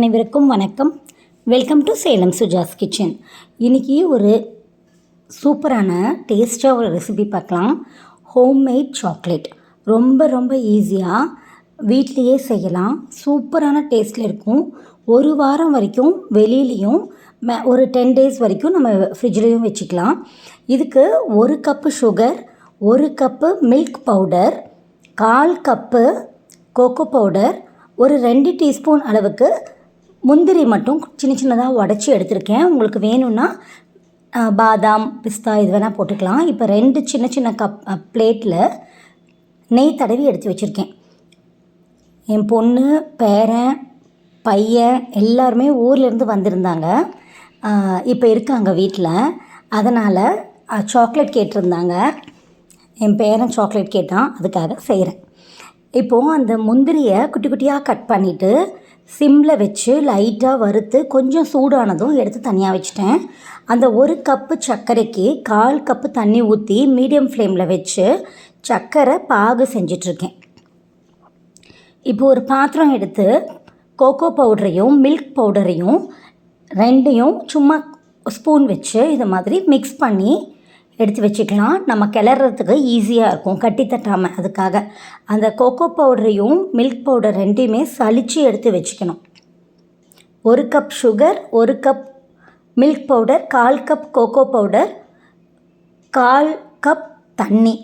அனைவருக்கும் வணக்கம். Welcome to Salem Suja's kitchen இன்றைக்கி ஒரு சூப்பரான டேஸ்ட்டாக ஒரு ரெசிபி பார்க்கலாம். ஹோம்மேட் சாக்லேட் ரொம்ப ரொம்ப ஈஸியாக வீட்லேயே செய்யலாம். சூப்பரான டேஸ்ட்டில் இருக்கும். ஒரு வாரம் வரைக்கும் வெளியிலையும் மே- ஒரு டென் டேஸ் வரைக்கும் நம்ம ஃப்ரிட்ஜ்லேயும் வச்சுக்கலாம். இதுக்கு ஒரு கப்பு சுகர் ஒரு கப்பு மில்க் பவுடர் கால் கப்பு கோகோ பவுடர் ஒரு ரெண்டு டீஸ்பூன் அளவுக்கு முந்திரி மட்டும் சின்ன சின்னதாக உடச்சி எடுத்திருக்கேன். உங்களுக்கு வேணும்னா பாதாம் பிஸ்தா இது வேணால் போட்டுக்கலாம். இப்போ ரெண்டு சின்ன சின்ன கப் பிளேட்டில் நெய் தடவி எடுத்து வச்சுருக்கேன். என் பொண்ணு பேரன் பையன் எல்லாருமே ஊர்லேருந்து வந்திருந்தாங்க. இப்போ இருக்காங்க வீட்டில் அதனால் சாக்லேட் கேட்டிருந்தாங்க. என் பேரன் சாக்லேட் கேட்டான். அதுக்காக செய்கிறேன் இப்போது அந்த முந்திரியை குட்டி குட்டியாக கட் பண்ணிவிட்டு சிம்மில் வச்சு லைட்டாக வறுத்து கொஞ்சம் சூடானதும் எடுத்து தனியாக வச்சுட்டேன். அந்த ஒரு கப்பு சர்க்கரைக்கு கால் கப்பு தண்ணி ஊற்றி மீடியம் ஃப்ளேமில் வச்சு சர்க்கரை பாகு செஞ்சிட்ருக்கேன். இப்போ ஒரு பாத்திரம் எடுத்து கோகோ பவுடரையும் மில்க் பவுடரையும் ரெண்டையும் சும்மா ஸ்பூன் வச்சு இது மாதிரி மிக்ஸ் பண்ணி எடுத்து வச்சுக்கலாம் நம்ம கிளறதுக்கு ஈஸியாக இருக்கும். கட்டி தட்டாமல் அதுக்காக. அந்த கோகோ பவுடரையும் மில்க் பவுடர் ரெண்டையுமே சளிச்சு எடுத்து வச்சுக்கணும். ஒரு கப் சுகர் ஒரு கப் மில்க் பவுடர் கால் கப் கோகோ பவுடர் கால் கப் தண்ணி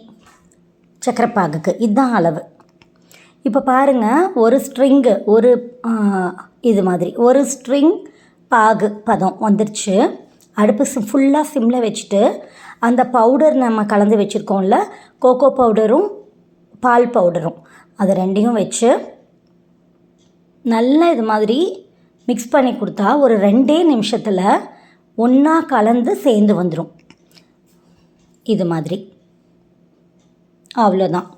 சக்கரை பாகுக்கு இதுதான் அளவு. இப்போ பாருங்கள் ஒரு ஸ்ட்ரிங்கு ஒரு இது மாதிரி. ஒரு ஸ்ட்ரிங் பாகு பதம் வந்துருச்சு. அடுப்பு சிம் ஃபுல்லாக சிம்மில் வச்சுட்டு அந்த பவுடர் நம்ம கலந்து வச்சுருக்கோம்ல கோகோ பவுடரும் பால் பவுடரும் அது ரெண்டையும் வச்சு நல்லா இது மாதிரி மிக்ஸ் பண்ணி கொடுத்தா ஒரு ரெண்டே நிமிஷத்தில் ஒன்றா கலந்து சேர்ந்து வந்துடும் இது மாதிரி. அவ்வளோதான்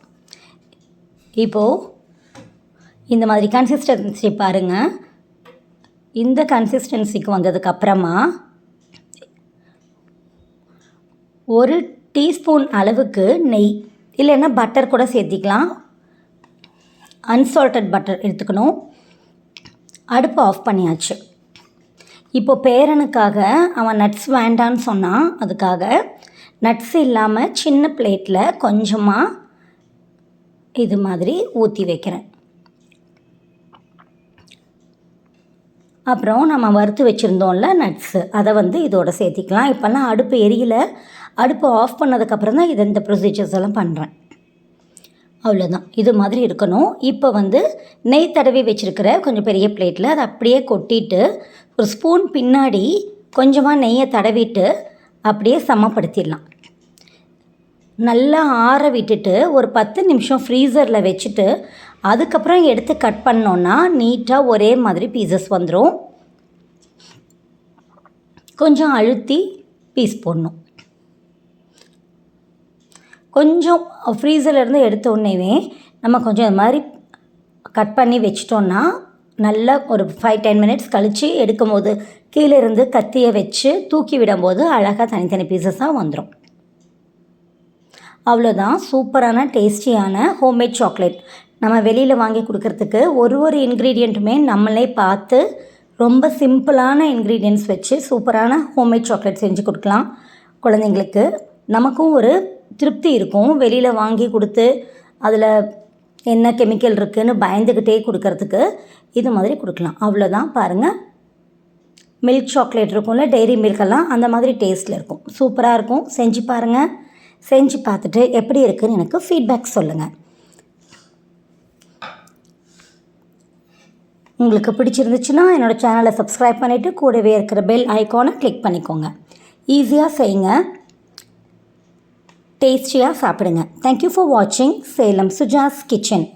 இப்போது இந்த மாதிரி கன்சிஸ்டன்சி பாருங்கள் இந்த கன்சிஸ்டன்சிக்கு வந்ததுக்கப்புறமா அப்புறமா ஒரு டீஸ்பூன் அளவுக்கு நெய் இல்லைன்னா பட்டர் கூட சேர்த்திக்கலாம். அன்சால்டட் பட்டர் எடுத்துக்கணும். அடுப்பு ஆஃப் பண்ணியாச்சு. இப்போ பேரனுக்காக அவன் நட்ஸ் வேண்டான்னு சொன்னான். அதுக்காக நட்ஸ் இல்லாமல் சின்ன பிளேட்டில் கொஞ்சமாக இது மாதிரி ஊற்றி வைக்கிறேன். அப்புறம் நம்ம வறுத்து வச்சுருந்தோம்ல நட்ஸு அதை வந்து இதோட சேர்த்திக்கலாம். இப்போல்லாம் அடுப்பு எரியல. அடுப்பை ஆஃப் பண்ணதுக்கப்புறம் தான் இது இந்த ப்ரொசீஜர்ஸ் எல்லாம் பண்ணுறேன் அவ்வளோதான் இது மாதிரி இருக்கணும். இப்போ வந்து நெய் தடவி வச்சுருக்கிற கொஞ்சம் பெரிய பிளேட்டில் அதை அப்படியே கொட்டிட்டு ஒரு ஸ்பூன் பின்னாடி கொஞ்சமாக நெய்யை தடவிட்டு அப்படியே சமப்படுத்திடலாம். நல்லா ஆற விட்டுட்டு ஒரு பத்து நிமிஷம் ஃப்ரீசரில் வச்சுட்டு அதுக்கப்புறம் எடுத்து கட் பண்ணோன்னா நீட்டாக ஒரே மாதிரி பீசஸ் வந்துடும் கொஞ்சம் அழுத்தி பீஸ் போடணும். கொஞ்சம் ஃப்ரீசர்லேருந்து எடுத்த உடனேவே நம்ம கொஞ்சம் இது மாதிரி கட் பண்ணி வச்சிட்டோன்னா நல்லா ஒரு ஃபைவ் டென் மினிட்ஸ் கழித்து எடுக்கும்போது கீழே இருந்து கத்தியை வச்சு தூக்கி விடும்போது அழகாக தனித்தனி பீசஸாக வந்துடும் அவ்வளோதான் சூப்பரான டேஸ்டியான ஹோம்மேட் சாக்லேட் நம்ம வெளியில் வாங்கி கொடுக்கறதுக்கு ஒரு ஒரு இன்க்ரீடியண்ட்டுமே நம்மளே பார்த்து ரொம்ப சிம்பிளான இன்க்ரீடியன்ட்ஸ் வச்சு சூப்பரான ஹோம்மேட் சாக்லேட் செஞ்சு கொடுக்கலாம். குழந்தைங்களுக்கு நமக்கும் ஒரு திருப்தி இருக்கும். வெளியில் வாங்கி கொடுத்து அதில் என்ன கெமிக்கல் இருக்குதுன்னு பயந்துக்கிட்டே கொடுக்கறதுக்கு இது மாதிரி கொடுக்கலாம். அவ்வளோதான் பாருங்கள் மில்க் சாக்லேட் இருக்கும்ல டெய்ரி மில்கெல்லாம் அந்த மாதிரி டேஸ்ட்டில் இருக்கும். சூப்பராக இருக்கும். செஞ்சு பாருங்கள் செஞ்சு பார்த்துட்டு எப்படி இருக்குதுன்னு எனக்கு ஃபீட்பேக் சொல்லுங்கள் உங்களுக்கு பிடிச்சிருந்துச்சுன்னா என்னோடய சேனலை சப்ஸ்கிரைப் பண்ணிவிட்டு கூடவே இருக்கிற பெல் ஐக்கானை கிளிக் பண்ணிக்கோங்க. ஈஸியாக செய்யுங்க. டேஸ்டியாக சாப்பிடுங்க. தேங்க்யூ ஃபார் வாட்சிங் சேலம் சுஜாஸ் கிச்சன்.